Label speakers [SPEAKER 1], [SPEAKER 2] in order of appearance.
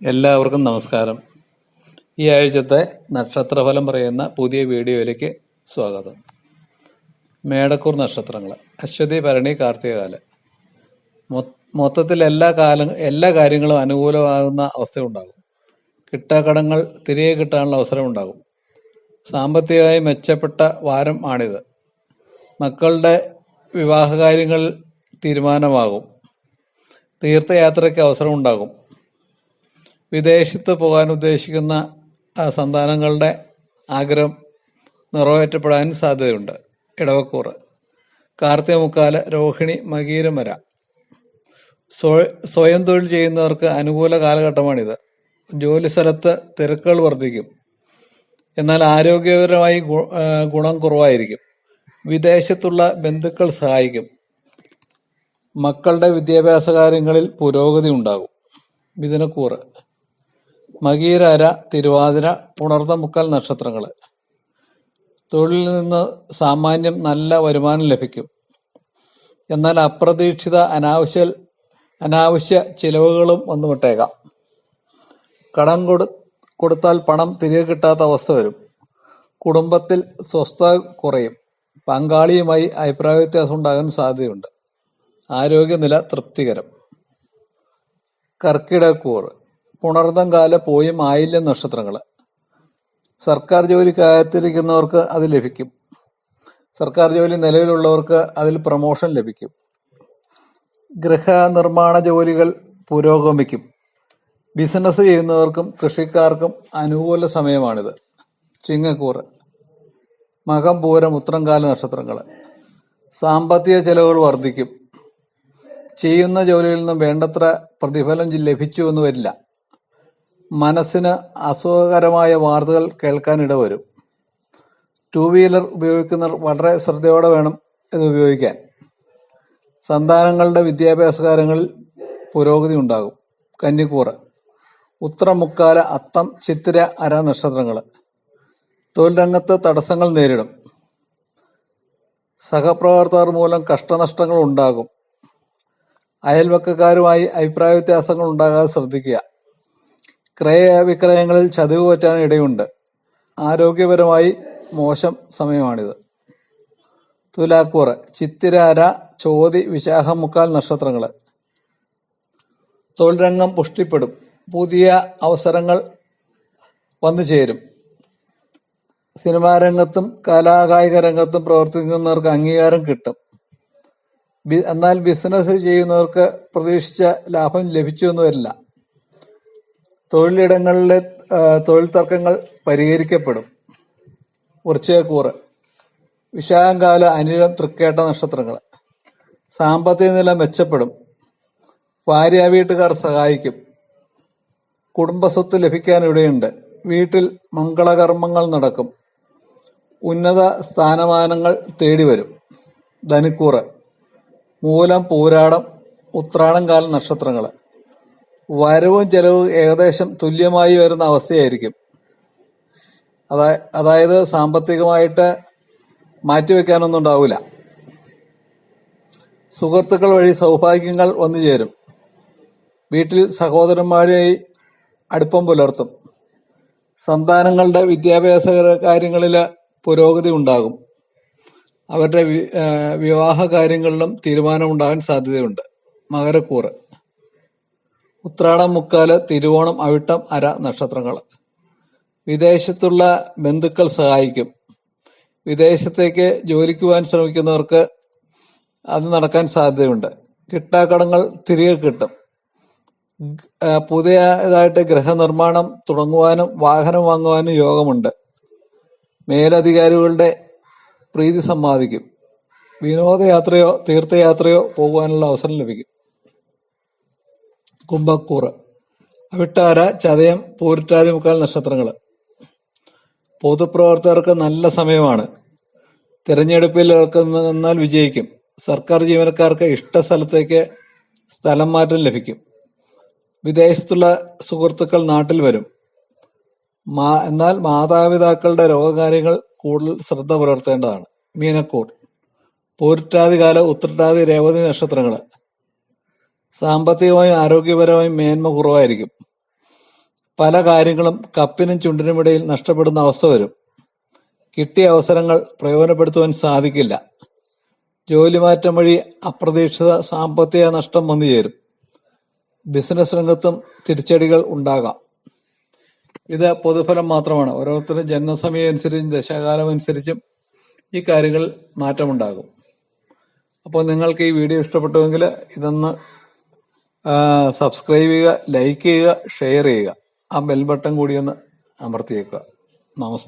[SPEAKER 1] എല്ലാവർക്കും നമസ്കാരം. ഈ ആഴ്ചത്തെ നക്ഷത്രഫലം പറയുന്ന പുതിയ വീഡിയോയിലേക്ക് സ്വാഗതം. മേടക്കൂർ നക്ഷത്രങ്ങൾ അശ്വതി ഭരണി കാർത്തികകാലം മൊത്തത്തിൽ എല്ലാ കാലം എല്ലാ കാര്യങ്ങളും അനുകൂലമാകുന്ന അവസ്ഥയുണ്ടാകും കിട്ടാക്കടങ്ങൾ തിരികെ കിട്ടാനുള്ള അവസരം ഉണ്ടാകും. സാമ്പത്തികമായി മെച്ചപ്പെട്ട വാരം ആണിത്. മക്കളുടെ വിവാഹകാര്യങ്ങൾ തീരുമാനമാകും. തീർത്ഥയാത്രയ്ക്ക് അവസരമുണ്ടാകും വിദേശത്ത് പോകാൻ ഉദ്ദേശിക്കുന്ന സന്താനങ്ങളുടെ ആഗ്രഹം നിറവേറ്റപ്പെടാൻ സാധ്യതയുണ്ട്. ഇടവക്കൂർ കാർത്തിക മുക്കാൽ രോഹിണി മകീരമര സ്വ- സ്വയം തൊഴിൽ ചെയ്യുന്നവർക്ക് അനുകൂല കാലഘട്ടമാണിത്. ജോലി സ്ഥലത്ത് തിരക്കുകൾ വർദ്ധിക്കും. എന്നാൽ ആരോഗ്യപരമായി ഗുണം കുറവായിരിക്കും. വിദേശത്തുള്ള ബന്ധുക്കൾ സഹായിക്കും. മക്കളുടെ വിദ്യാഭ്യാസ കാര്യങ്ങളിൽ പുരോഗതി ഉണ്ടാകും. മിഥുനക്കൂറ്. മകീരര തിരുവാതിര പുണർന്ന മുക്കാൽ നക്ഷത്രങ്ങൾ. തൊഴിലിൽ നിന്ന് സാമാന്യം നല്ല വരുമാനം ലഭിക്കും. എന്നാൽ അപ്രതീക്ഷിത അനാവശ്യ അനാവശ്യ ചിലവുകളും വന്നുവിട്ടേക്കാം. കടം കൊടു കൊടുത്താൽ പണം തിരികെ കിട്ടാത്ത അവസ്ഥ വരും. കുടുംബത്തിൽ സ്വസ്ഥത കുറയും. പങ്കാളിയുമായി അഭിപ്രായ വ്യത്യാസം ഉണ്ടാകാൻ സാധ്യതയുണ്ട്. ആരോഗ്യനില തൃപ്തികരം. കർക്കിടകൂറ് പുണർദം കാല പോയി ആയില്യം നക്ഷത്രങ്ങൾ. സർക്കാർ ജോലി കാത്തിരിക്കുന്നവർക്ക് അത് ലഭിക്കും. സർക്കാർ ജോലി നിലവിലുള്ളവർക്ക് അതിൽ പ്രമോഷൻ ലഭിക്കും. ഗൃഹ നിർമ്മാണ ജോലികൾ പുരോഗമിക്കും. ബിസിനസ് ചെയ്യുന്നവർക്കും കൃഷിക്കാർക്കും അനുകൂല സമയമാണിത്. ചിങ്ങക്കൂറ് മകം പൂരം ഉത്രംകാല നക്ഷത്രങ്ങൾ. സാമ്പത്തിക ചെലവുകൾ വർദ്ധിക്കും. ചെയ്യുന്ന ജോലിയിൽ നിന്നും വേണ്ടത്ര പ്രതിഫലം ലഭിച്ചു എന്ന് വരില്ല. മനസ്സിന് അസുഖകരമായ വാർത്തകൾ കേൾക്കാൻ ഇടവരും ടു വീലർ ഉപയോഗിക്കുന്നവർ വളരെ ശ്രദ്ധയോടെ വേണം ഇത് ഉപയോഗിക്കാൻ. സന്താനങ്ങളുടെ വിദ്യാഭ്യാസ കാര്യങ്ങളിൽ പുരോഗതി ഉണ്ടാകും. കന്നിക്കൂറ്. ഉത്തരമുക്കാല അത്തം ചിത്തിര അര നക്ഷത്രങ്ങൾ തൊഴിൽ രംഗത്ത് തടസ്സങ്ങൾ നേരിടും. സഹപ്രവർത്തകർ മൂലം കഷ്ടനഷ്ടങ്ങൾ ഉണ്ടാകും. അയൽവക്കക്കാരുമായി അഭിപ്രായ വ്യത്യാസങ്ങൾ ഉണ്ടാകാതെ ശ്രദ്ധിക്കുക. ക്രയവിക്രയങ്ങളിൽ ചതിവ് പറ്റാൻ ഇടയുണ്ട്. ആരോഗ്യപരമായി മോശം സമയമാണിത്. തുലാക്കൂറ് ചിത്തിരാര ചോതി വിശാഖം മുക്കാൽ നക്ഷത്രങ്ങൾ. തൊഴിൽ രംഗം പുഷ്ടിപ്പെടും. പുതിയ അവസരങ്ങൾ വന്നു ചേരും. സിനിമാ രംഗത്തും കലാകായിക രംഗത്തും പ്രവർത്തിക്കുന്നവർക്ക് അംഗീകാരം കിട്ടും. എന്നാൽ ബിസിനസ് ചെയ്യുന്നവർക്ക് പ്രതീക്ഷിച്ച ലാഭം ലഭിച്ചു എന്ന് വരില്ല. തൊഴിലിടങ്ങളിലെ തൊഴിൽ തർക്കങ്ങൾ പരിഹരിക്കപ്പെടും. വൃശ്ചികക്കൂറ് വിശാഖകാല അനിഴം തൃക്കേട്ട നക്ഷത്രങ്ങൾ. സാമ്പത്തിക നില മെച്ചപ്പെടും. ഭാര്യ വീട്ടുകാർ സഹായിക്കും. കുടുംബസ്വത്ത് ലഭിക്കാൻ ഇവിടെയുണ്ട്. വീട്ടിൽ മംഗളകർമ്മങ്ങൾ നടക്കും. ഉന്നത സ്ഥാനമാനങ്ങൾ തേടി വരും ധനുക്കൂറ്. മൂലം പൂരാടം ഉത്രാടം കാല നക്ഷത്രങ്ങൾ. വരവും ചെലവും ഏകദേശം തുല്യമായി വരുന്ന അവസ്ഥയായിരിക്കും. അതായത് സാമ്പത്തികമായിട്ട് മാറ്റിവെക്കാനൊന്നും ഉണ്ടാവില്ല സുഹൃത്തുക്കൾ വഴി സൗഭാഗ്യങ്ങൾ വന്നു ചേരും. വീട്ടിൽ സഹോദരന്മാരുമായി അടുപ്പം പുലർത്തും. സന്താനങ്ങളുടെ വിദ്യാഭ്യാസ കാര്യങ്ങളിൽ പുരോഗതി ഉണ്ടാകും. അവരുടെ വിവാഹ കാര്യങ്ങളിലും തീരുമാനമുണ്ടാകാൻ സാധ്യതയുണ്ട്. മകരക്കൂറ്. ഉത്രാടം മുക്കാൽ തിരുവോണം അവിട്ടം അര നക്ഷത്രങ്ങൾ. വിദേശത്തുള്ള ബന്ധുക്കൾ സഹായിക്കും. വിദേശത്തേക്ക് ജോലിക്ക് പോകാൻ ശ്രമിക്കുന്നവർക്ക് അത് നടക്കാൻ സാധ്യതയുണ്ട്. കിട്ടാക്കടങ്ങൾ തിരികെ കിട്ടും. പുതിയതായിട്ട് ഗൃഹനിർമ്മാണം തുടങ്ങുവാനും വാഹനം വാങ്ങുവാനും യോഗമുണ്ട്. മേലധികാരികളുടെ പ്രീതി സമ്പാദിക്കും. വിനോദയാത്രയോ തീർത്ഥയാത്രയോ പോകുവാനുള്ള അവസരം ലഭിക്കും. കുംഭക്കൂറ് അവിട്ടാര ചതയം പൂരിട്ടാതി മുക്കാൽ നക്ഷത്രങ്ങൾ പൊതുപ്രവർത്തകർക്ക് നല്ല സമയമാണ്. തിരഞ്ഞെടുപ്പിൽ നിന്നാൽ വിജയിക്കും. സർക്കാർ ജീവനക്കാർക്ക് ഇഷ്ട സ്ഥലത്തേക്ക് സ്ഥലം മാറ്റം ലഭിക്കും. വിദേശത്തുള്ള സുഹൃത്തുക്കൾ നാട്ടിൽ വരും. മാ എന്നാൽ മാതാപിതാക്കളുടെ രോഗകാര്യങ്ങൾ കൂടുതൽ ശ്രദ്ധ പുലർത്തേണ്ടതാണ്. മീനക്കൂർ. പൂരിട്ടാതികാല ഉത്രട്ടാതി രേവതി നക്ഷത്രങ്ങൾ സാമ്പത്തികമായും ആരോഗ്യപരമായും മേന്മ കുറവായിരിക്കും. പല കാര്യങ്ങളും കപ്പിനും ചുണ്ടിനുമിടയിൽ നഷ്ടപ്പെടുന്ന അവസ്ഥ വരും. കിട്ടിയ അവസരങ്ങൾ പ്രയോജനപ്പെടുത്തുവാൻ സാധിക്കില്ല. ജോലിമാറ്റം വഴി അപ്രതീക്ഷിത സാമ്പത്തിക നഷ്ടം വന്നു ചേരും. ബിസിനസ് രംഗത്തും തിരിച്ചടികൾ ഉണ്ടാകാം. ഇത് പൊതുഫലം മാത്രമാണ്. ഓരോരുത്തരും ജന്മസമയം അനുസരിച്ചും ദശാകാലം അനുസരിച്ചും ഈ കാര്യങ്ങളിൽ മാറ്റമുണ്ടാകും. അപ്പോൾ നിങ്ങൾക്ക് ഈ വീഡിയോ ഇഷ്ടപ്പെട്ടുവെങ്കിൽ ഇതൊന്ന് സബ്സ്ക്രൈബ് ചെയ്യുക ലൈക്ക് ചെയ്യുക ഷെയർ ചെയ്യുക. ആ ബെൽ ബട്ടൺ കൂടി ഒന്ന് അമർത്തിയേക്കുക. നമസ്തേ.